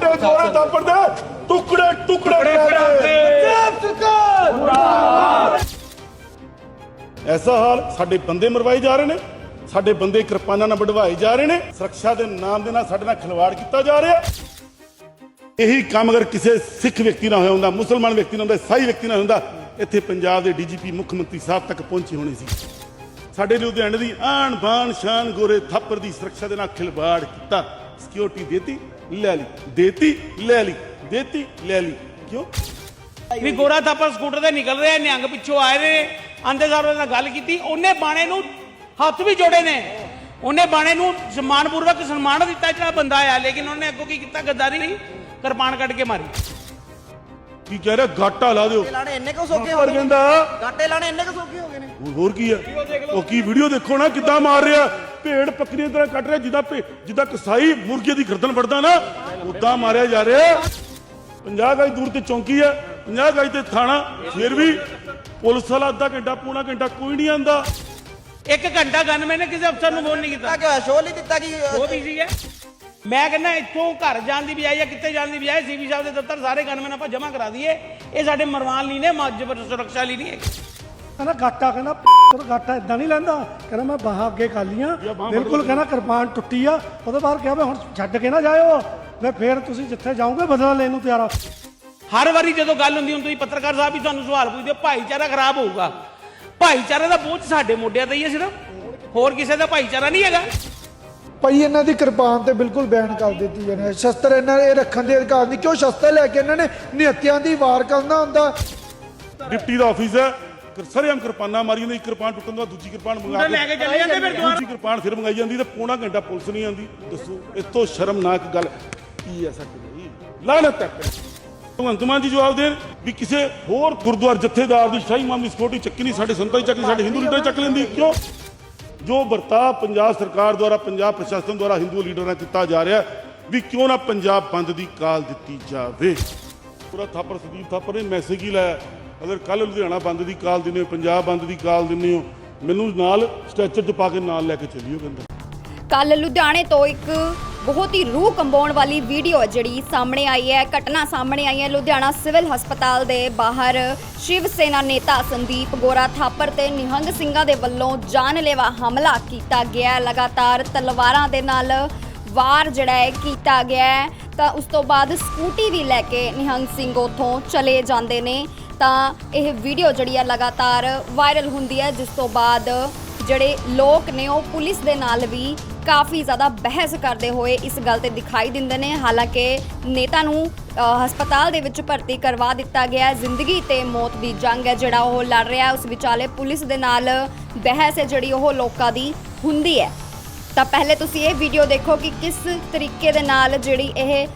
ਸਾਡੇ ਗੋਰੇ ਥਾਪੜ ਦੇ ਟੁਕੜੇ ਟੁਕੜੇ ਕਰ ਦੇ ਐਸਾ ਹਾਲ ਸਾਡੇ ਬੰਦੇ ਮਰਵਾਏ ਜਾ ਰਹੇ ਨੇ ਸਾਡੇ ਬੰਦੇ ਕਿਰਪਾਨਾਂ ਨਾਲ ਵਢਵਾਏ ਜਾ ਰਹੇ ਨੇ ਸੁਰੱਖਿਆ ਦੇ ਨਾਮ ਦੇ ਨਾਲ ਸਾਡੇ ਨਾਲ ਖਿਲਵਾੜ ਕੀਤਾ ਜਾ ਰਿਹਾ। ਇਹੀ ਕੰਮ ਅਗਰ ਕਿਸੇ ਸਿੱਖ ਵਿਅਕਤੀ ਨਾਲ ਹੋਇਆ ਹੁੰਦਾ ਮੁਸਲਮਾਨ ਵਿਅਕਤੀ ਨਾਲ ਹੁੰਦਾ ਸਾਈ ਵਿਅਕਤੀ ਨਾਲ ਹੁੰਦਾ ਇੱਥੇ ਪੰਜਾਬ ਦੇ ਡੀਜੀਪੀ ਮੁੱਖ ਮੰਤਰੀ ਸਾਹਿਬ ਤੱਕ ਪਹੁੰਚੇ ਹੋਣੇ ਸੀ। ਸਾਡੇ ਲੁਧਿਆਣੇ ਦੀ ਆਣ ਬਾਣ ਸ਼ਾਨ ਗੋਰੇ ਥਾਪਰ ਦੀ ਸੁਰੱਖਿਆ ਦੇ ਨਾਲ ਖਿਲਵਾੜ ਕੀਤਾ। ਸਿਕਿਉਰਿਟੀ ਦੇਤੀ ਲੈ ਲਈ। ਦੇਤੀ ਲੈ ਲਈ। ਦੇਤੀ ਲੈ ਲਈ। ਕਿਉਂ? ਵੀ ਗੋਰਾ ਥਾਪਰ ਸਕੂਟਰ ਤੇ ਨਿਕਲ ਰਿਹਾ ਨਿਹੰਗ ਪਿੱਛੋਂ ਆਏ ਨੇ। ਆਂਦੇ ਉਹਦੇ ਨਾਲ ਗੱਲ ਕੀਤੀ ਉਹਨੇ ਬਾਣੇ ਨੂੰ ਹੱਥ ਵੀ ਜੋੜੇ ਨੇ। ਉਹਨੇ ਬਾਣੇ ਨੂੰ ਸਨਮਾਨਪੂਰਵਕ ਸਨਮਾਨ ਦਿੱਤਾ ਜਿਹੜਾ ਬੰਦਾ ਆਇਆ ਲੇਕਿਨ ਉਹਨੇ ਅੱਗੋਂ ਕੀ ਕੀਤਾ? ਗੱਦਾਰੀ ਨਹੀਂ ਕਿਰਪਾਨ ਕੱਢ ਕੇ ਮਾਰੀ। ਕੀ ਕਹਿ ਰਿਹਾ? ਗਾਟਾ ਲਾ ਦਿਓ। ਲਾਣੇ ਇੰਨੇ ਕੁ ਸੌਖੇ ਹੋ ਗਏ ਕਹਿੰਦਾ। ਗਾਟੇ ਲਾਣੇ ਇੰਨੇ ਕੁ ਸੌਖੇ ਹੋ ਗਏ ਨੇ। ਹੋਰ- ਹੋਰ ਕੀ ਆ? ਉਹ ਕੀ ਵੀਡੀਓ ਦੇਖੋ ਨਾ ਕਿੱਦਾਂ ਮਾਰ ਰਿਹਾ। ਭੇਡ ਬੱਕਰੀਆਂ ਤਰ੍ਹਾਂ ਕੱਟ ਰਿਹਾ ਜਿੱਦਾਂ ਭੇ- ਜਿੱਦਾਂ ਕਸਾਈ ਮੁਰਗੇ ਦੀ ਗਰਦਨ ਵੜਦਾ ਨਾ ਉਦਾਂ ਮਾਰਿਆ ਜਾ ਰਿਹਾ। 50 ਗਜ ਦੂਰ ਤੇ ਚੌਂਕੀ ਆ 50 ਗਜ ਤੇ ਥਾਣਾ ਫਿਰ ਵੀ ਪੁਲਿਸ ਵਾਲਾ ਅੱਧਾ ਘੰਟਾ ਪੌਣਾ ਘੰਟਾ ਕੋਈ ਨਹੀਂ ਆਂਦਾ। ਇੱਕ ਘੰਟਾ ਗਨਮੈਨ ਨੇ ਕਿਸੇ ਅਫਸਰ ਨੂੰ ਫੋਨ ਨਹੀਂ ਕੀਤਾ। ਕਿ ਸ਼ੋਅ ਨਹੀਂ ਦਿੱਤਾ ਕਿ ਉਹ ਬਿਜ਼ੀ ਹੈ। ਮੈਂ ਕਹਿੰਦਾ ਇੱਥੋਂ ਘਰ ਜਾਣ ਦੀ ਬਜਾਏ ਜਾਂ ਕਿੱਥੇ ਜਾਣ ਦੀ ਬਜਾਏ ਸੀਪੀ ਸਾਹਿਬ ਦੇ ਦਫ਼ਤਰ ਸਾਰੇ ਗਨਮੈਨ ਆਪਾਂ ਜਮ੍ਹਾਂ ਕਰਾ ਦਈਏ। ਇਹ ਸਾਡੇ ਮਰਵਾਨ ਲਈ ਨੇ ਮੱਜਬਰ ਸੁਰੱਖਿਆ ਲਈ ਨਹੀਂ ਹੈ ਕਹਿੰਦਾ ਗਾਟਾ ਕਹਿੰਦਾ ਪਰ ਗਾਟਾ ਇਦਾਂ ਨਹੀਂ ਲੈਂਦਾ। ਕਹਿੰਦਾ ਮੈਂ ਬਾਹਾਂ ਅੱਗੇ ਕਰ ਲੀਆਂ ਬਿਲਕੁਲ ਕਹਿੰਦਾ ਕਿਰਪਾਨ ਟੁੱਟੀ ਆ। ਉਹਦੇ ਬਾਅਦ ਕਿਹਾ ਮੈਂ ਹੁਣ ਛੱਡ ਕੇ ਨਾ ਜਾਇਓ। ਮੈਂ ਫੇਰ ਤੁਸੀਂ ਜਿੱਥੇ ਜਾਓਗੇ ਬਦਲਾ ਲੈਣ ਨੂੰ ਤਿਆਰ ਆ। ਹਰ ਵਾਰੀ ਜਦੋਂ ਗੱਲ ਹੁੰਦੀ ਹੁਣ ਤੁਸੀਂ ਪੱਤਰਕਾਰ ਸਾਹਿਬ ਵੀ ਤੁਹਾਨੂੰ ਸਵਾਲ ਪੁੱਛਦੇ ਭਾਈਚਾਰਾ ਖਰਾਬ ਹੋਊਗਾ। ਭਾਈਚਾਰੇ ਦਾ ਬੋਝ ਸਾਡੇ ਮੋਢਿਆਂ ਤੇ ਹੀ ਹੈ ਸਿਰਫ। ਹੋਰ ਕਿਸੇ ਦਾ ਭਾਈਚਾਰਾ ਨਹੀਂ ਹੈਗਾ। ਭਾਈ ਇਹਨਾਂ ਦੀ ਕਿਰਪਾਨ ਤੇ ਬਿਲਕੁਲ ਬੈਨ ਕਰ ਦਿੱਤੀ ਜਾਣੀ ਹੈ ਸ਼ਸਤਰ ਇਹਨਾਂ ਇਹ ਰੱਖਣ ਦੇ ਅਧਿਕਾਰ ਨਹੀਂ। ਕਿਉਂ ਸ਼ਸਤਰ ਲੈ ਕੇ ਇਹਨਾਂ ਨੇ ਨਿਹੱਤਿਆਂ ਦੀ ਵਾਰ ਕਰਨਾ ਹੁੰਦਾ? ਡਿਪਟੀ ਦਾ ਆਫਿਸ ਹੈ। ਸਰੇਆਮ ਕਿਰਪਾਨਾਂ ਮਾਰੀ ਜਾਂਦੀ ਇੱਕ ਕਿਰਪਾਨ ਟੁੱਟਣ ਤੋਂ ਬਾਅਦ ਦੂਜੀ ਕਿਰਪਾਨ ਮੰਗਾ ਮੁੰਡਾ ਲੈ ਕੇ ਚਲੇ ਜਾਂਦੇ ਫਿਰ ਦੁਬਾਰਾ। ਦੂਜੀ ਕਿਰਪਾਨ ਫਿਰ ਮੰਗਾਈ ਜਾਂਦੀ ਤੇ ਪੌਣਾ ਘੰਟਾ ਪੁਲਿਸ ਨਹੀਂ ਆਂਦੀ ਦੱਸੋ ਇਸ ਤੋਂ ਸ਼ਰਮਨਾਕ ਗੱਲ ਕੀ ਹੈ ਲਈ ਲਾਨਤ ਹੈ ਭਗਵੰਤ ਮਾਨ ਜੀ ਜਵਾਬ ਦੇਣ ਵੀ ਕਿਸੇ ਹੋਰ ਗੁਰਦੁਆਰ ਜਥੇਦਾਰ ਦੀ ਸ਼ਾਹੀ ਮਾਮ ਦੀ ਸਕਿਉਰਟੀ ਚੱਕੀ ਨਹੀਂ ਸਾਡੇ ਸੰਤਾਂ ਦੀ ਚੱਕ ਸਾਡੇ ਹਿੰਦੂ ਲੀਡਰ ਚੱਕ ਲੈਂਦੀ ਕਿਉਂ? ਜੋ ਵਰਤਾਅ ਪੰਜਾਬ ਸਰਕਾਰ ਦੁਆਰਾ ਪੰਜਾਬ ਪ੍ਰਸ਼ਾਸਨ ਦੁਆਰਾ ਹਿੰਦੂ ਲੀਡਰਾਂ ਨਾਲ ਕੀਤਾ ਜਾ ਰਿਹਾ ਵੀ ਕਿਉਂ ਨਾ ਪੰਜਾਬ ਬੰਦ ਦੀ ਕਾਲ ਦਿੱਤੀ ਜਾਵੇ। ਪੂਰਾ ਥਾਪਰ ਸੁਦੀਪ ਥਾਪਰ ਨੇ ਮੈਸੇਜ ਹੀ ਲਾਇਆ। ਅਗਰ ਕੱਲ ਲੁਧਿਆਣਾ ਬੰਦ ਦੀ ਕਾਲ ਦਿੰਦੇ ਹੋ, ਪੰਜਾਬ ਬੰਦ ਦੀ ਕਾਲ ਦਿੰਦੇ ਹੋ, ਮੈਨੂੰ ਨਾਲ ਸਟ੍ਰੈਚਰ 'ਚ ਪਾ ਕੇ ਨਾਲ ਲੈ ਕੇ ਚੱਲਿਓ ਕਹਿੰਦਾ। ਕੱਲ ਲੁਧਿਆਣੇ ਤੋਂ ਇੱਕ ਬਹੁਤ ਹੀ ਰੂਹ ਕੰਬਾਉਣ ਵਾਲੀ ਵੀਡੀਓ ਜਿਹੜੀ ਸਾਹਮਣੇ ਆਈ ਹੈ, ਘਟਨਾ ਸਾਹਮਣੇ ਆਈ ਹੈ। ਲੁਧਿਆਣਾ ਸਿਵਲ ਹਸਪਤਾਲ ਦੇ ਬਾਹਰ ਸ਼ਿਵ ਸੈਨਾ ਨੇਤਾ ਸੰਦੀਪ ਗੋਰਾ ਥਾਪਰ ਤੇ ਨਿਹੰਗ ਸਿੰਘਾਂ ਦੇ ਵੱਲੋਂ ਜਾਨਲੇਵਾ ਹਮਲਾ ਕੀਤਾ ਗਿਆ ਲਗਾਤਾਰ ਤਲਵਾਰਾਂ ਦੇ ਨਾਲ ਵਾਰ ਜਿਹੜਾ ਹੈ ਕੀਤਾ ਗਿਆ ਤਾਂ ਉਸ ਤੋਂ ਬਾਅਦ ਸਕੂਟੀ ਵੀ ਲੈ ਕੇ ਨਿਹੰਗ ਸਿੰਘ ਉਥੋਂ ਚਲੇ ਜਾਂਦੇ ਨੇ। ਤਾਂ ਇਹ ਵੀਡੀਓ ਜਿਹੜੀ ਹੈ ਲਗਾਤਾਰ ਵਾਇਰਲ ਹੁੰਦੀ ਹੈ, ਜਿਸ ਤੋਂ ਬਾਅਦ ਜਿਹੜੇ ਲੋਕ ਨੇ ਉਹ ਪੁਲਿਸ ਦੇ ਨਾਲ ਵੀ ਕਾਫੀ ਜ਼ਿਆਦਾ ਬਹਿਸ ਕਰਦੇ ਹੋਏ ਇਸ ਗੱਲ ਤੇ ਦਿਖਾਈ ਦਿੰਦੇ ਨੇ। ਹਾਲਾਂਕਿ ਨੇਤਾ ਨੂੰ ਹਸਪਤਾਲ ਦੇ ਵਿੱਚ ਭਰਤੀ ਕਰਵਾ ਦਿੱਤਾ ਗਿਆ ਹੈ। ਜ਼ਿੰਦਗੀ ਤੇ ਮੌਤ ਦੀ ਜੰਗ ਹੈ ਜਿਹੜਾ ਉਹ ਲੜ ਰਿਹਾ ਉਸ ਵਿਚਾਲੇ ਪੁਲਿਸ ਦੇ ਨਾਲ ਬਹਿਸ ਹੈ ਜਿਹੜੀ ਉਹ ਲੋਕਾਂ ਦੀ ਹੁੰਦੀ ਹੈ। ਤਾਂ ਪਹਿਲੇ ਤੁਸੀਂ ਇਹ ਵੀਡੀਓ ਦੇਖੋ ਕਿ ਕਿਸ ਤਰੀਕੇ ਦੇ ਨਾਲ ਜਿਹੜੀ ਇਹ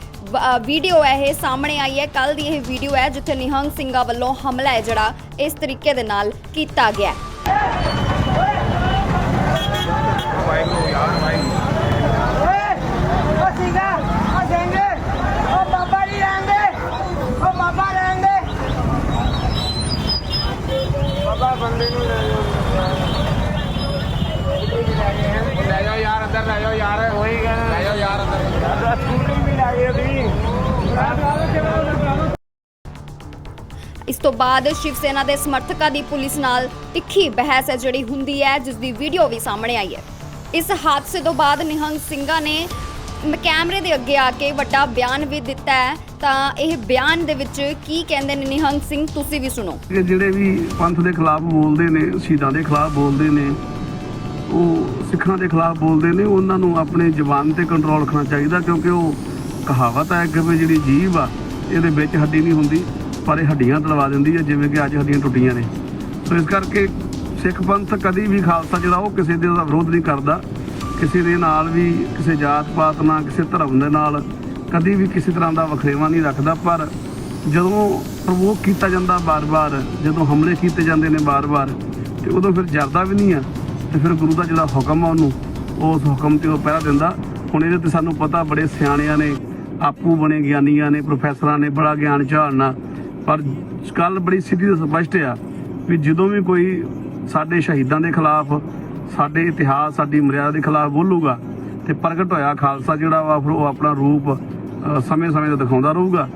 ਵੀਡੀਓ ਹੈ ਇਹ ਸਾਹਮਣੇ ਆਈ ਹੈ। ਕੱਲ ਦੀ ਇਹ ਵੀਡੀਓ ਹੈ ਜਿੱਥੇ ਨਿਹੰਗ ਸਿੰਘਾਂ ਵੱਲੋਂ ਹਮਲਾ ਹੈ ਜਿਹੜਾ ਇਸ ਤਰੀਕੇ ਦੇ ਨਾਲ ਕੀਤਾ ਗਿਆ ਹੈ ਉਹ ਸਿੰਘਾ ਉਹ ਜਾਂਗੇ ਉਹ ਬਾਬਾ ਜੀ ਰਹਿੰਦੇ ਉਹ ਬਾਬਾ ਰਹਿੰਦੇ ਬਾਬਾ ਬੰਦੇ ਨੂੰ ਲੈ ਜਾਓ ਲੈ ਜਾਓ ਯਾਰ ਅੰਦਰ ਲੈ ਜਾਓ ਯਾਰ ਹੋਈ ਗਿਆ ਲੈ ਜਾਓ ਯਾਰ ਅੰਦਰ ਸਕੂਟਰੀ ਵੀ ਲੈ ਗਏ ਵੀ ਇਸ ਤੋਂ ਬਾਅਦ ਸ਼ਿਵ ਸੈਨਾ ਦੇ ਸਮਰਥਕਾਂ ਦੀ ਪੁਲਿਸ ਨਾਲ ਤਿੱਖੀ ਬਹਿਸ ਹੈ ਜਿਹੜੀ ਹੁੰਦੀ ਹੈ, ਜਿਸ ਦੀ ਵੀਡੀਓ ਵੀ ਸਾਹਮਣੇ ਆਈ ਹੈ। ਇਸ ਹਾਦਸੇ ਤੋਂ ਬਾਅਦ ਨਿਹੰਗ ਸਿੰਘਾਂ ਨੇ ਕੈਮਰੇ ਦੇ ਅੱਗੇ ਆ ਕੇ ਵੱਡਾ ਬਿਆਨ ਵੀ ਦਿੱਤਾ ਹੈ। ਤਾਂ ਇਹ ਬਿਆਨ ਦੇ ਵਿੱਚ ਕੀ ਕਹਿੰਦੇ ਨੇ ਨਿਹੰਗ ਸਿੰਘ, ਤੁਸੀਂ ਵੀ ਸੁਣੋ। ਜਿਹੜੇ ਵੀ ਪੰਥ ਦੇ ਖਿਲਾਫ ਬੋਲਦੇ ਨੇ, ਸ਼ਹੀਦਾਂ ਦੇ ਖਿਲਾਫ ਬੋਲਦੇ ਨੇ, ਉਹ ਸਿੱਖਾਂ ਦੇ ਖਿਲਾਫ ਬੋਲਦੇ ਨੇ, ਉਹਨਾਂ ਨੂੰ ਆਪਣੇ ਜ਼ੁਬਾਨ ਤੇ ਕੰਟਰੋਲ ਰੱਖਣਾ ਚਾਹੀਦਾ ਕਿਉਂਕਿ ਉਹ ਕਹਾਵਤ ਹੈ ਕਿ ਜਿਹੜੀ ਜੀਭ ਆ, ਇਹਦੇ ਵਿੱਚ ਹੱਡੀ ਨਹੀਂ ਹੁੰਦੀ। ਪਰ ਇਹ ਹੱਡੀਆਂ ਤੜਵਾ ਦਿੰਦੀ ਹੈ, ਜਿਵੇਂ ਕਿ ਅੱਜ ਹੱਡੀਆਂ ਟੁੱਟੀਆਂ ਨੇ। ਸੋ ਇਸ ਕਰਕੇ ਸਿੱਖ ਪੰਥ ਕਦੀ ਵੀ ਖਾਲਸਾ ਜਿਹੜਾ ਉਹ ਕਿਸੇ ਦੇ ਦਾ ਵਿਰੋਧ ਨਹੀਂ ਕਰਦਾ। ਕਿਸੇ ਦੇ ਨਾਲ ਵੀ, ਕਿਸੇ ਜਾਤ ਪਾਤ ਨਾਲ, ਕਿਸੇ ਧਰਮ ਦੇ ਨਾਲ ਕਦੀ ਵੀ ਕਿਸੇ ਤਰ੍ਹਾਂ ਦਾ ਵਖਰੇਵਾ ਨਹੀਂ ਰੱਖਦਾ। ਪਰ ਜਦੋਂ ਪ੍ਰਵੋਕ ਕੀਤਾ ਜਾਂਦਾ ਬਾਰ-ਬਾਰ, ਜਦੋਂ ਹਮਲੇ ਕੀਤੇ ਜਾਂਦੇ ਨੇ ਬਾਰ-ਬਾਰ, ਤੇ ਉਦੋਂ ਫਿਰ ਜਰਦਾ ਵੀ ਨਹੀਂ ਆ, ਤੇ ਫਿਰ ਗੁਰੂ ਦਾ ਜਿਹੜਾ ਹੁਕਮ ਆ ਉਹਨੂੰ, ਉਸ ਹੁਕਮ ਤੇ ਉਹ ਪਹਿਰਾ ਦਿੰਦਾ। ਹੁਣ ਇਹਦੇ ਤੇ ਸਾਨੂੰ ਪਤਾ ਬੜੇ ਸਿਆਣਿਆਂ ਨੇ, ਆਪੂ ਬਣੇ ਗਿਆਨੀਆਂ ਨੇ, ਪ੍ਰੋਫੈਸਰਾਂ ਨੇ, ਬੜਾ ਗਿਆਨ ਝਾੜਨਾ। ਪਰ ਗੱਲ ਬੜੀ ਸਿੱਧੀ ਤੇ ਸਪਸ਼ਟ ਆ ਵੀ ਜਦੋਂ ਵੀ ਕੋਈ ਸਾਡੇ ਸ਼ਹੀਦਾਂ ਦੇ ਖਿਲਾਫ, ਸਾਡੇ ਇਤਿਹਾਸ, ਸਾਡੀ ਮਰਿਆਦਾ ਦੇ ਖਿਲਾਫ ਬੋਲੂਗਾ ਤੇ ਪ੍ਰਗਟ ਹੋਇਆ ਖਾਲਸਾ ਜਿਹੜਾ ਵਾ, ਫਿਰ ਉਹ ਆਪਣਾ ਰੂਪ ਸਮੇਂ-ਸਮੇਂ ਤੇ ਦਿਖਾਉਂਦਾ ਰਹੂਗਾ।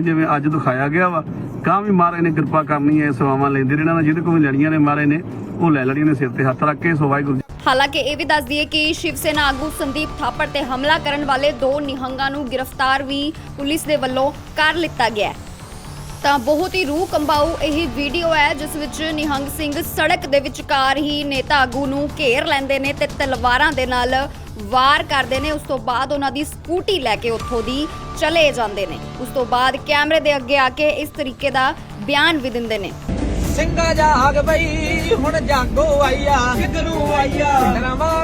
ਜਿਵੇਂ ਅੱਜ ਦਿਖਾਇਆ ਗਿਆ ਵਾ ਕਾਂ ਵੀ ਮਹਾਰਾਜ ਨੇ ਕਿਰਪਾ ਕਰਨੀ ਹੈ ਸੇਵਾਵਾਂ ਲੈਂਦੇ ਰਹਿਣਾ ਜਿਹਦੇ ਕੋਲ ਵੀ ਲੈਣੀਆਂ ਨੇ ਮਹਾਰਾਜ ਨੇ, ਉਹ ਲੈ ਲੈਣੀਆਂ ਨੇ ਸਿਰ ਤੇ ਹੱਥ ਰੱਖ ਕੇ। ਸੋ ਵਾਹਿਗੁਰੂ ਹਾਲਾਂਕਿ ਇਹ ਵੀ ਦੱਸ ਦਈਏ ਕਿ ਸ਼ਿਵ ਸੈਨਾ ਆਗੂ ਸੰਦੀਪ ਥਾਪੜ ਤੇ ਹਮਲਾ ਕਰਨ ਵਾਲੇ ਦੋ ਨਿਹੰਗਾਂ ਨੂੰ ਗ੍ਰਿਫਤਾਰ ਵੀ ਪੁਲਿਸ ਦੇ ਵੱਲੋਂ ਕਰ ਲਿੱਤਾ ਗਿਆ ਹੈ। ਤਾਂ ਬਹੁਤ ਹੀ ਰੂਹ ਕੰਬਾਊ ਇਹ ਵੀਡੀਓ ਹੈ ਜਿਸ ਵਿੱਚ ਨਿਹੰਗ ਸਿੰਘ ਸੜਕ ਦੇ ਵਿਚਕਾਰ ਹੀ ਨੇਤਾ ਆਗੂ ਨੂੰ ਘੇਰ ਲੈਂਦੇ ਨੇ ਤੇ ਤਲਵਾਰਾਂ ਦੇ ਨਾਲ ਵਾਰ ਕਰਦੇ ਨੇ। ਉਸ ਤੋਂ ਬਾਅਦ ਉਹਨਾਂ ਦੀ ਸਕੂਟੀ ਲੈ ਕੇ ਉੱਥੋਂ ਦੀ ਚਲੇ ਜਾਂਦੇ ਨੇ। ਉਸ ਤੋਂ ਬਾਅਦ ਕੈਮਰੇ ਦੇ ਅੱਗੇ ਆ ਕੇ ਇਸ ਤਰੀਕੇ ਦਾ ਬਿਆਨ ਵੀ ਦਿੰਦੇ ਨੇ। ਸਿੰਘਾ ਜਾਗ ਬਈ ਹੁਣ ਜਾਗੋ ਆਈਆ। ਕਿਧਰੋਂ ਆਈਆ। ਡਰਾਂ ਵਾਲਿਆ ਸੰਤਾਂ ਨੇ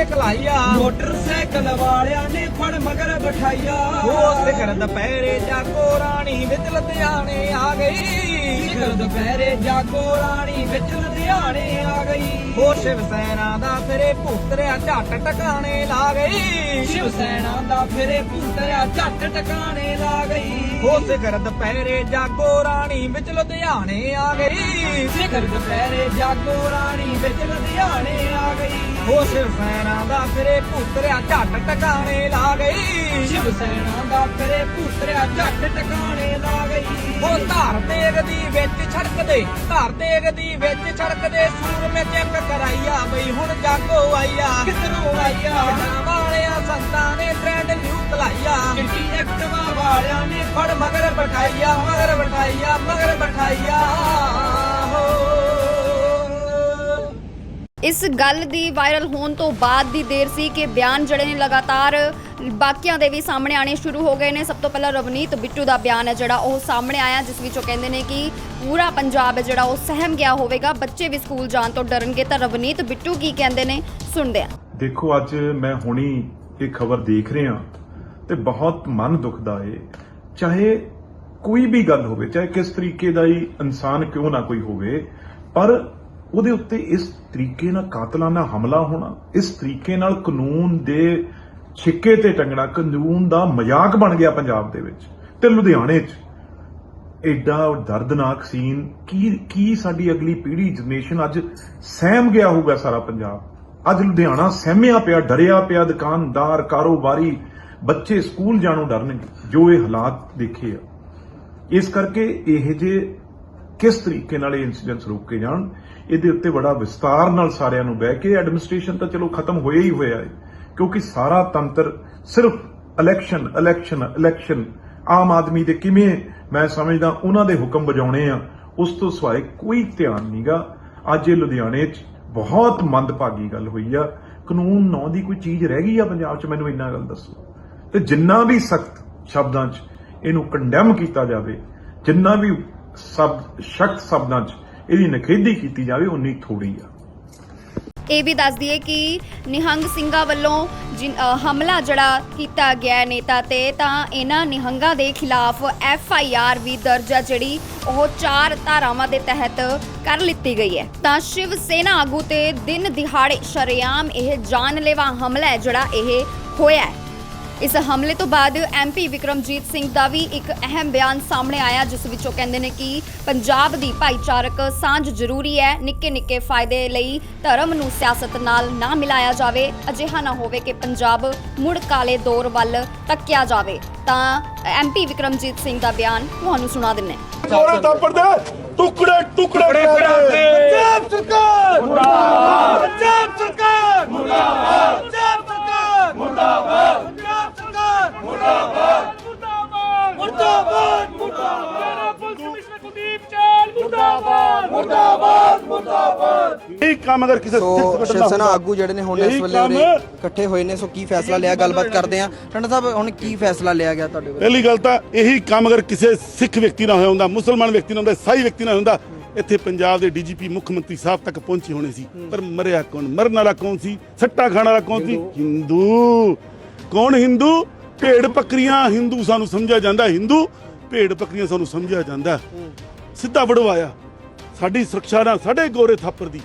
ਜੂ ਕਰਕੇ ਖਲਾਈਆ ਮੋਟਰਸਾਈਕਲ ਵਾਲਿਆਂ ਨੇ ਫੜ ਮਗਰ ਬਿਠਾਈਆ। ਉਹ ਸਿਖਰ ਦੁਪਹਿਰੇ ਜਾਗੋ ਰਾਣੀ ਵਿੱਚ ਲੁਧਿਆਣੇ ਆ ਗਈ। ਸਿਖਰ ਦੁਪਹਿਰੇ ਜਾਗੋ ਰਾਣੀ ਵਿੱਚ ਲੁਧਿਆਣੇ ਆ ਗਈ। ਉਹ ਸ਼ਿਵ ਸੈਨਾ ਦਾ ਫਿਰੇ ਭੂਤਰਿਆ ਝੱਟ ਟਿਕਾਣੇ ਲਾ ਗਈ। ਸ਼ਿਵ ਸੈਨਾ ਦਾ ਫਿਰੇ ਭੂਤਰਿਆ ਝੱਟ ਟਿਕਾਣੇ ਲਾ ਗਈ। ਉਹ ਸਿਖਰ ਦੁਪਹਿਰੇ ਜਾਗੋ ਰਾਣੀ ਵਿੱਚ ਲੁਧਿਆਣੇ ਆ ਗਈ। ਸਿਖਰ ਦੁਪਹਿਰੇ ਜਾਗੋ ਰਾਣੀ ਵਿੱਚ ਲੁਧਿਆਣੇ ਆ ਗਈ। ਉਹ ਸ਼ਿਵ ਸੈਨਾ ਦਾ ਫਿਰੇ ਭੂਤਰਿਆ ਝੱਟ ਟਿਕਾਣੇ ਲਾ ਗਈ। ਸ਼ਿਵ ਸੈਨਾ ਦਾ ਫਿਰੇ ਭੂਤਰਿਆ ਝੱਟ ਟਿਕਾਣੇ ਲਾ ਗਈ। ਉਹ ਧਾਰ ਤੇਗ ਦੀ ਵਿੱਚ ਛੜਕਦੇ ਧਾਰ ਤੇਗ ਦੀ ਵਿੱਚ ਛੜਕਦੇ ਸੂਰ ਮੇ ਚੈੱਕ ਕਰਾਈਆ ਬਈ ਹੁਣ ਜਾਗੋ ਆਈਆ। ਕਿਧਰੋਂ ਆਈਆ? ਵਾਲਿਆ ਸੰਤਾਂ ਨੇ ਟ੍ਰੈਂਡ ਨਿਊ ਕਲਾਈਆ। ਚਿੱਟੀ ਐਕਟਵਾ ਵਾਲਿਆਂ ਨੇ ਫੜ ਮਗਰ ਬਿਠਾਈਆ ਮਗਰ ਬਿਠਾਈਆ ਮਗਰ ਬਿਠਾਈਆ। ਇਸ ਗੱਲ ਦੀ ਵਾਇਰਲ ਹੋਣ ਤੋਂ ਬਾਅਦ ਦੀ ਦੇਰ ਸੀ ਕਿ ਬਿਆਨ ਜਿਹੜੇ ਨੇ ਲਗਾਤਾਰ ਬਾਕੀਆਂ ਦੇ ਵੀ ਸਾਹਮਣੇ ਆਣੇ ਸ਼ੁਰੂ ਹੋ ਗਏ ਨੇ। ਸਭ ਤੋਂ ਪਹਿਲਾਂ ਰਵਨੀਤ ਬਿੱਟੂ ਦਾ ਬਿਆਨ ਹੈ ਜਿਹੜਾ ਉਹ ਸਾਹਮਣੇ ਆਇਆ, ਜਿਸ ਵਿੱਚ ਉਹ ਕਹਿੰਦੇ ਨੇ ਕਿ ਪੂਰਾ ਪੰਜਾਬ ਹੈ ਜਿਹੜਾ ਉਹ ਸਹਿਮ ਗਿਆ ਹੋਵੇਗਾ, ਬੱਚੇ ਵੀ ਸਕੂਲ ਜਾਣ ਤੋਂ ਡਰਨਗੇ। ਤਾਂ ਰਵਨੀਤ ਬਿੱਟੂ ਕੀ ਕਹਿੰਦੇ ਨੇ? ਸੁਣਦੇ ਹਾਂ। ਦੇਖੋ, ਅੱਜ ਮੈਂ ਹੁਣੀ ਇਹ ਖਬਰ ਦੇਖ ਰਿਹਾ ਤੇ ਬਹੁਤ ਮਨ ਦੁਖਦਾ ਏ। ਚਾਹੇ ਕੋਈ ਵੀ ਗੱਲ ਹੋਵੇ, ਚਾਹੇ ਕਿਸ ਤਰੀਕੇ ਦਾ ਹੀ ਇਨਸਾਨ ਕਿਉਂ ਨਾ ਕੋਈ ਹੋਵੇ, ਪਰ ਉਹਦੇ ਉੱਤੇ ਇਸ ਤਰੀਕੇ ਨਾਲ ਕਾਤਲਾਨਾ ਹਮਲਾ ਹੋਣਾ, ਇਸ ਤਰੀਕੇ ਨਾਲ ਕਾਨੂੰਨ ਦੇ ਛਿੱਕੇ ਤੇ ਟੰਗਣਾ, ਕਾਨੂੰਨ ਦਾ ਮਜ਼ਾਕ ਬਣ ਗਿਆ ਪੰਜਾਬ ਦੇ ਵਿੱਚ ਤੇ ਲੁਧਿਆਣੇ 'ਚ। ਐਡਾ ਦਰਦਨਾਕ ਸੀਨ, ਕੀ ਕੀ ਸਾਡੀ ਅਗਲੀ ਪੀੜ੍ਹੀ ਜਨਰੇਸ਼ਨ ਅੱਜ ਸਹਿਮ ਗਿਆ ਹੋਊਗਾ ਸਾਰਾ ਪੰਜਾਬ? ਅੱਜ ਲੁਧਿਆਣਾ ਸਹਿਮਿਆ ਪਿਆ, ਡਰਿਆ ਪਿਆ, ਦੁਕਾਨਦਾਰ, ਕਾਰੋਬਾਰੀ, ਬੱਚੇ ਸਕੂਲ ਜਾਣੋਂ ਡਰਨਗੇ, ਜੋ ਇਹ ਹਾਲਾਤ ਦੇਖੇ ਆ। ਇਸ ਕਰਕੇ ਇਹ ਜੇ ਕਿਸ ਤਰੀਕੇ ਨਾਲ ਇਹ ਇਨਸੀਡੈਂਟਸ ਰੋਕੇ ਜਾਣ, ਇਹਦੇ ਉੱਤੇ ਬੜਾ ਵਿਸਤਾਰ ਨਾਲ ਸਾਰਿਆਂ ਨੂੰ ਬਹਿ ਕੇ ਐਡਮਿਨਿਸਟ੍ਰੇਸ਼ਨ ਤਾਂ ਚਲੋ ਖਤਮ ਹੋਇਆ ਹੀ ਹੋਇਆ ਹੈ, ਕਿਉਂਕਿ ਸਾਰਾ ਤੰਤਰ ਸਿਰਫ ਇਲੈਕਸ਼ਨ ਇਲੈਕਸ਼ਨ ਇਲੈਕਸ਼ਨ ਆਮ ਆਦਮੀ ਦੇ ਕਿਵੇਂ ਮੈਂ ਸਮਝਦਾ ਉਹਨਾਂ ਦੇ ਹੁਕਮ ਵਜਾਉਣੇ ਆ, ਉਸ ਤੋਂ ਸਿਵਾਏ ਕੋਈ ਧਿਆਨ ਨਹੀਂਗਾ ਅੱਜ ਇਹ ਲੁਧਿਆਣੇ 'ਚ ਬਹੁਤ ਮੰਦਭਾਗੀ ਗੱਲ ਹੋਈ ਆ। ਕਾਨੂੰਨ ਨਾਂ ਦੀ ਕੋਈ ਚੀਜ਼ ਰਹਿ ਗਈ ਆ ਪੰਜਾਬ 'ਚ? ਮੈਨੂੰ ਇੰਨਾ ਗੱਲ ਦੱਸੋ। ਤੇ ਜਿੰਨਾ ਵੀ ਸਖਤ ਸ਼ਬਦਾਂ 'ਚ ਇਹਨੂੰ ਕੰਡੈਮ ਕੀਤਾ ਜਾਵੇ, ਜਿੰਨਾ ਵੀ ਸਬ ਸ਼ਖਤ ਸ਼ਬਦਾਂ 'ਚ ਇਹਦੀ ਨਖੇਦੀ ਕੀਤੀ ਜਾਵੇ ਉਨੀ ਥੋੜੀ ਆ। ਇਹ ਵੀ ਦੱਸ ਦਈਏ ਕਿ ਨਿਹੰਗ ਸਿੰਘਾਂ ਵੱਲੋਂ ਹਮਲਾ ਜਿਹੜਾ ਕੀਤਾ ਗਿਆ ਨੇਤਾ ਤੇ, ਤਾਂ ਇਹਨਾਂ ਨਿਹੰਗਾਂ ਦੇ ਖਿਲਾਫ ਐਫ ਆਈ ਆਰ ਵੀ ਦਰਜ ਜਿਹੜੀ ਉਹ ਚਾਰ ਧਾਰਾਵਾਂ ਦੇ ਤਹਿਤ ਕਰ ਲਿੱਤੀ ਗਈ ਹੈ। ਤਾਂ ਸ਼ਿਵ ਸੇਨਾ ਆਗੂ ਤੇ ਦਿਨ ਦਿਹਾੜੇ ਸ਼ਰੇਆਮ ਇਹ ਜਾਨਲੇਵਾ ਹਮਲਾ ਜਿਹੜਾ ਇਹ ਹੋਇਆ ਹੈ। ਇਸ ਹਮਲੇ ਤੋਂ ਬਾਅਦ ਐਮਪੀ ਵਿਕਰਮਜੀਤ ਸਿੰਘ ਦਾ ਵੀ ਇੱਕ ਅਹਿਮ ਬਿਆਨ ਸਾਹਮਣੇ ਆਇਆ ਜਿਸ ਵਿੱਚ ਉਹ ਕਹਿੰਦੇ ਨੇ ਕਿ ਪੰਜਾਬ ਦੀ ਭਾਈਚਾਰਕ ਸਾਂਝ ਜ਼ਰੂਰੀ ਹੈ ਨਿੱਕੇ ਨਿੱਕੇ ਫਾਇਦੇ ਲਈ ਧਰਮ ਨੂੰ ਸਿਆਸਤ ਨਾਲ ਨਾ ਮਿਲਾਇਆ ਜਾਵੇ ਅਜਿਹਾ ਨਾ ਹੋਵੇ ਕਿ ਪੰਜਾਬ ਮੁੜ ਕਾਲੇ ਦੌਰ ਵੱਲ ਤੱਕਿਆ ਜਾਵੇ। ਤਾਂ ਐਮਪੀ ਵਿਕਰਮਜੀਤ ਸਿੰਘ ਦਾ ਬਿਆਨ ਤੁਹਾਨੂੰ ਸੁਣਾ ਦਿੰਨੇ ਗੋਰੇ ਥਾਪੜ ਦੇ ਟੁਕੜੇ ਟੁਕੜੇ ਪੰਜਾਬ ਸਰਕਾਰ ਮੁਰਦਾਬਾਦ ਪੰਜਾਬ ਸਰਕਾਰ! ਮੁਰਦਾਬਾਦ। ਪੰਜਾਬ ਸਰਕਾਰ! ਮੁਰਦਾਬਾਦ। ਪੰਜਾਬ ਸਰਕਾਰ! ਮੁਰਦਾਬਾਦ। ਮੁਰਦਾਬਾਦ। ਮੁਰਦਾਬਾਦ ਮੁਰਦਾਬਾਦ। ਪੁਲਿਸ ਕਮਿਸ਼ਨਰ ਕੁਲਦੀਪ ਚਾਲ ਮੁਰਦਾਬਾਦ। ਮੁਰਦਾਬਾਦ ਮੁਰਦਾਬਾਦ ਇਹ ਕੰਮ ਅਗਰ ਕਿਸੇ ਸੋ ਸਿੱਖ ਸ਼ਿਵ ਸੈਨਾ ਆਗੂ ਜਿਹੜੇ ਨੇ ਹੁਣ ਇਸ ਇਹੀ ਵੇਲੇ ਕੰਮ- ਉਰੇ ਇਕੱਠੇ ਹੋਏ ਨੇ ਸੋ ਕੀ ਫੈਸਲਾ ਲਿਆ? ਗੱਲਬਾਤ ਕਰਦੇ ਆ ਟੰਡਾ ਸਾਹਿਬ ਹੁਣ ਕੀ ਫੈਸਲਾ ਲਿਆ ਗਿਆ ਤੁਹਾਡੇ ਵੱਲੋਂ? ਪਹਿਲੀ ਗੱਲ ਤਾਂ ਇਹੀ ਕੰਮ ਅਗਰ ਕਿਸੇ ਸਿੱਖ ਵਿਅਕਤੀ ਨਾਲ ਹੋਇਆ ਹੁੰਦਾ ਮੁਸਲਮਾਨ ਵਿਅਕਤੀ ਨਾਲ ਹੁੰਦਾ ਸਾਈ ਵਿਅਕਤੀ ਨਾਲ ਹੁੰਦਾ ਇੱਥੇ ਪੰਜਾਬ ਦੇ ਡੀਜੀਪੀ ਮੁੱਖ ਮੰਤਰੀ ਸਾਹਿਬ ਤੱਕ ਪਹੁੰਚੇ ਹੋਣੇ ਸੀ। ਪਰ ਮਰਿਆ ਕੌਣ? ਮਰਨ ਵਾਲਾ ਕੌਣ ਸੀ? ਸੱਟਾ ਖਾਣ ਵਾਲਾ ਕੌਣ ਸੀ? ਹਿੰਦੂ। ਕੌਣ ਹਿੰਦੂ? ਭੇਡ ਬੱਕਰੀਆਂ ਹਿੰਦੂ ਸਾਨੂੰ ਸਮਝਿਆ ਜਾਂਦਾ ਹਿੰਦੂ ਭੇਡ ਬੱਕਰੀਆਂ ਸਾਨੂੰ ਸਮਝਿਆ ਜਾਂਦਾ। ਸਿੱਧਾ ਵੜਵਾਇਆ। ਸਾਡੀ ਸੁਰੱਖਿਆ ਨਾਲ ਸਾਡੇ ਗੋਰੇ ਥਾਪਰ ਦੀ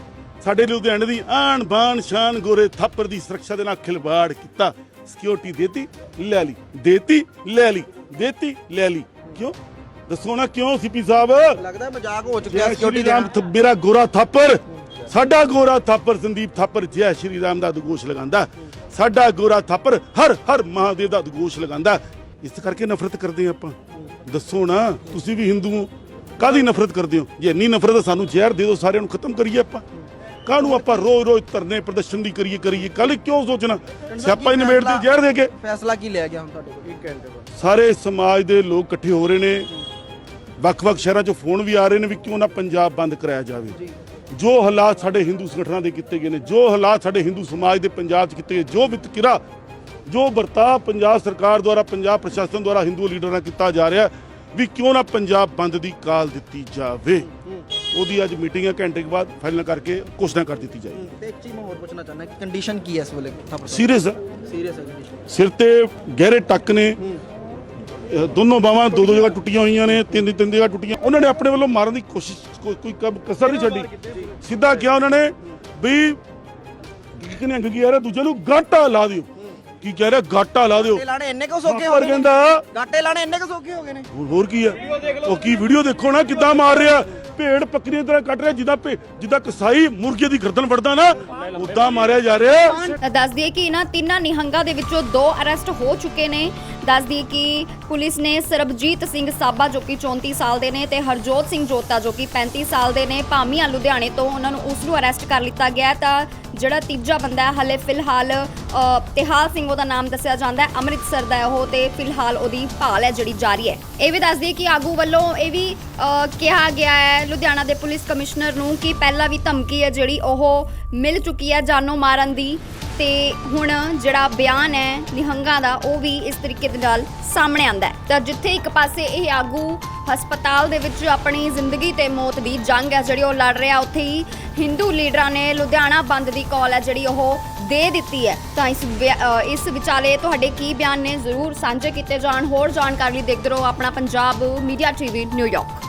ਸਾਡੇ ਲੁਧਿਆਣੇ ਦੀ ਆਣ ਬਾਣ ਸ਼ਾਨ ਗੋਰੇ ਥਾਪਰ ਦੀ ਸੁਰੱਖਿਆ ਦੇ ਨਾਲ ਖਿਲਵਾੜ ਕੀਤਾ। ਸਿਕਿਉਰਿਟੀ ਦੇਤੀ ਲੈ ਲਈ। ਦੇਤੀ ਲੈ ਲਈ। ਦੇਤੀ ਲੈ ਲਈ। ਕਿਉਂ? ਦੱਸੋ ਨਾ ਕਿਉਂ ਸੀਪੀ ਸਾਹਿਬ? ਲੱਗਦਾ ਮਜ਼ਾਕ ਹੋ ਚੁੱਕਿਆ ਸਿਕਿਉਰਿਟੀ ਦੇ ਮੇਰਾ ਗੋਰਾ ਥਾਪਰ। ਸਾਡਾ ਗੋਰਾ ਥਾਪਰ ਸੰਦੀਪ ਥਾਪਰ ਜੈ ਸ਼੍ਰੀ ਰਾਮ ਦਾ ਦੁਗੋਸ਼ ਲਗਾਉਂਦਾ। ਸਾਡਾ ਗੋਰਾ ਥਾਪਰ ਹਰ ਹਰ ਮਹਾਦੇਵ ਦਾ ਉਦਘੋਸ਼ ਲਗਾਉਂਦਾ ਇਸ ਕਰਕੇ ਨਫ਼ਰਤ ਕਰਦੇ ਆਪਾਂ। ਦੱਸੋ ਨਾ ਤੁਸੀਂ ਵੀ ਹਿੰਦੂ ਹੋ ਕਾਦੀ ਨਫ਼ਰਤ ਕਰਦੇ ਹੋ? ਜੇ ਇੰਨੀ ਨਫ਼ਰਤ ਹੈ ਸਾਨੂੰ ਜ਼ਹਿਰ ਦੇ ਦਿਓ ਸਾਰਿਆਂ ਨੂੰ ਖਤਮ ਕਰੀਏ ਆਪਾਂ। ਕਾਹਨੂੰ ਆਪਾਂ ਰੋਜ਼ ਰੋਜ਼ ਧਰਨੇ ਪ੍ਰਦਰਸ਼ਨ ਦੀ ਕਰੀਏ ਕਰੀਏ? ਕੱਲ ਕਿਉਂ ਸੋਚਣਾ? ਸਿਆਪਾ ਹੀ ਨਿਬੇੜ ਦੇ ਜ਼ਹਿਰ ਦੇ ਕੇ। ਫੈਸਲਾ ਕੀ ਲਿਆ ਗਿਆ ਹੁਣ ਤੁਹਾਡੇ ਕੋਲ? 1 ਘੰਟੇ ਬਾਅਦ ਸਾਰੇ ਸਮਾਜ ਦੇ ਲੋਕ ਇਕੱਠੇ ਹੋ ਰਹੇ ਨੇ। ਵੱਖ-ਵੱਖ ਸ਼ਹਿਰਾਂ 'ਚੋਂ ਫੋਨ ਵੀ ਆ ਰਹੇ ਨੇ ਵੀ ਕਿਉਂ ਨਾ ਪੰਜਾਬ ਬੰਦ ਕਰਾਇਆ ਜਾਵੇ। ਜੋ ਹਾਲਾਤ ਸਾਡੇ ਹਿੰਦੂ ਸੰਗਠਨਾਂ ਦੇ ਕੀਤੇ ਗਏ ਨੇ ਜੋ ਹਾਲਾਤ ਸਾਡੇ ਹਿੰਦੂ ਸਮਾਜ ਦੇ ਪੰਜਾਬ 'ਚ ਕੀਤੇ ਗਏ ਜੋ ਵਿਤਕਰਾ ਜੋ ਵਰਤਾਅ ਪੰਜਾਬ ਸਰਕਾਰ ਦੁਆਰਾ ਪੰਜਾਬ ਪ੍ਰਸ਼ਾਸਨ ਦੁਆਰਾ ਹਿੰਦੂ ਲੀਡਰਾਂ ਨਾਲ ਕੀਤਾ ਜਾ ਰਿਹਾ ਵੀ ਕਿਉਂ ਨਾ ਪੰਜਾਬ ਬੰਦ ਦੀ ਕਾਲ ਦਿੱਤੀ ਜਾਵੇ। ਉਹਦੀ ਅੱਜ ਮੀਟਿੰਗ ਹੈ ਘੰਟੇ ਕੇ ਬਾਅਦ ਫਾਈਨਲ ਕਰਕੇ ਘੋਸ਼ਣਾ ਕਰ ਦਿੱਤੀ ਜਾਏਗੀ। ਤੇ ਇੱਕ ਚੀਜ਼ ਮੈਂ ਹੋਰ ਪੁੱਛਣਾ ਚਾਹੁੰਦਾ ਕਿ ਕੰਡੀਸ਼ਨ ਕੀ ਹੈ ਇਸ ਵੇਲੇ? ਸੀਰੀਅਸ ਸੀਰੀਅਸ ਹੈ। ਕੰਡੀਸ਼ਨ ਸਿਰ ਤੇ ਗਹਿਰੇ ਟੱਕ ਨੇ। ਦੋਨੋਂ ਬਾਹਾਂ ਦੋ ਦੋ ਜਗ੍ਹਾ ਟੁੱਟੀਆਂ ਹੋਈਆਂ ਨੇ ਤਿੰਨ ਤਿੰਨ ਜਗ੍ਹਾ ਟੁੱਟੀਆਂ। ਉਹਨਾਂ ਨੇ ਆਪਣੇ ਵੱਲੋਂ ਮਾਰਨ ਦੀ ਕੋਸ਼ਿਸ਼ ਕੋਈ ਕੋਈ ਕਬ- ਕਸਰ ਨਹੀਂ ਛੱਡੀ। ਸਿੱਧਾ ਕਿਹਾ ਉਹਨਾਂ ਨੇ ਵੀ ਕਿਹਨੇ ਅੰਗ ਗਿਆ ਦੂਜੇ ਨੂੰ ਗਾਟਾ ਲਾ ਦਿਓ। ਕੀ ਕਹਿ ਰਿਹਾ? ਗਾਟਾ ਲਾ ਦਿਓ। ਲਾਣੇ ਇੰਨੇ ਕੁ ਸੌਖੇ ਹੋ ਗਏ ਨੇ। ਕਹਿੰਦਾ ਗਾਟੇ ਲਾਣੇ ਇੰਨੇ ਕੁ ਸੌਖੇ ਹੋ ਗਏ ਨੇ। ਹੋਰ ਕੀ ਆ? ਉਹ ਕੀ ਵੀਡੀਓ ਦੇਖੋ ਨਾ ਕਿੱਦਾਂ ਮਾਰ ਰਿਹਾ। ਭੇਡ ਬੱਕਰੀਆਂ ਦੀ ਤਰ੍ਹਾਂ ਕੱਟ ਰਿਹਾ ਜਿੱਦਾਂ ਭੇ- ਜਿੱਦਾਂ ਕਸਾਈ ਮੁਰਗੇ ਦੀ ਗਰਦਨ ਵੜਦਾ ਨਾ, ਉਦਾਂ ਮਾਰਿਆ ਜਾ ਰਿਹਾ। ਤਾਂ ਦੱਸ ਦਈਏ ਕਿ ਇਹਨਾਂ ਤਿੰਨਾਂ ਨਿਹੰਗਾਂ ਦੇ ਵਿੱਚੋਂ ਦੋ ਅਰੈਸਟ ਹੋ ਚੁੱਕੇ ਨੇ। ਦੱਸ ਦਈਏ ਕਿ ਪੁਲਿਸ ਨੇ ਸਰਬਜੀਤ ਸਿੰਘ ਸਾਬਾ, ਜੋ ਕਿ 34 ਸਾਲ ਦੇ ਨੇ, ਤੇ ਹਰਜੋਤ ਸਿੰਘ ਜੋਤਾ, ਜੋ ਕਿ 35 ਸਾਲ ਦੇ ਨੇ, ਭਾਮੀਆਂ ਲੁਧਿਆਣੇ ਤੋਂ ਉਹਨਾਂ ਨੂੰ ਉਸ ਨੂੰ ਅਰੈਸਟ ਕਰ ਲਿੱਤਾ ਗਿਆ ਹੈ। ਤਾਂ ਜਿਹੜਾ ਤੀਜਾ ਬੰਦਾ ਹੈ, ਹਲੇ ਫਿਲਹਾਲ ਤਿਹਾਲ ਸਿੰਘ ਉਹਦਾ ਨਾਮ ਦੱਸਿਆ ਜਾਂਦਾ ਹੈ, ਅੰਮ੍ਰਿਤਸਰ ਦਾ ਹੈ ਉਹ ਤੇ ਫਿਲਹਾਲ ਉਹਦੀ ਭਾਲ ਹੈ ਜਿਹੜੀ ਜਾਰੀ ਹੈ। ਇਹ ਵੀ ਦੱਸ ਦਈਏ ਕਿ ਆਗੂ ਵੱਲੋਂ ਇਹ ਵੀ ਕਿਹਾ ਗਿਆ ਹੈ ਲੁਧਿਆਣਾ ਦੇ ਪੁਲਿਸ ਕਮਿਸ਼ਨਰ ਨੂੰ ਕਿ ਪਹਿਲਾਂ ਵੀ ਧਮਕੀ ਹੈ ਜਿਹੜੀ ਉਹ ਮਿਲ ਚੁੱਕੀ ਹੈ ਜਾਨੋਂ ਮਾਰਨ ਦੀ ਤੇ ਹੁਣ ਜਿਹੜਾ ਬਿਆਨ ਹੈ ਨਿਹੰਗਾਂ ਦਾ ਉਹ ਵੀ ਇਸ ਤਰੀਕੇ ਦੇ ਨਾਲ ਸਾਹਮਣੇ ਆਂਦਾ ਹੈ। ਤਾਂ ਜਿੱਥੇ ਇੱਕ ਪਾਸੇ ਇਹ ਆਗੂ ਹਸਪਤਾਲ ਦੇ ਵਿੱਚ ਆਪਣੀ ਜ਼ਿੰਦਗੀ ਤੇ ਮੌਤ ਦੀ ਜੰਗ ਹੈ, ਜਿਹੜੀ ਉਹ ਲੜ ਰਿਹਾ। ਉੱਥੇ ਹੀ ਹਿੰਦੂ ਲੀਡਰਾਂ ਨੇ ਲੁਧਿਆਣਾ ਬੰਦ ਦੀ ਕਾਲ ਹੈ, ਜਿਹੜੀ ਉਹ ਦੇ ਦਿੱਤੀ ਹੈ। ਤਾਂ ਇਸ ਵਿ- ਇਸ ਵਿਚਾਲੇ ਤੁਹਾਡੇ ਕੀ ਬਿਆਨ ਨੇ? ਜ਼ਰੂਰ ਸਾਂਝੇ ਕੀਤੇ ਜਾਣ। ਹੋਰ ਜਾਣਕਾਰੀ ਲਈ ਦੇਖਦੇ ਰਹੋ ਆਪਣਾ ਪੰਜਾਬ ਮੀਡੀਆ ਟੀਵੀ ਨਿਊਯਾਰਕ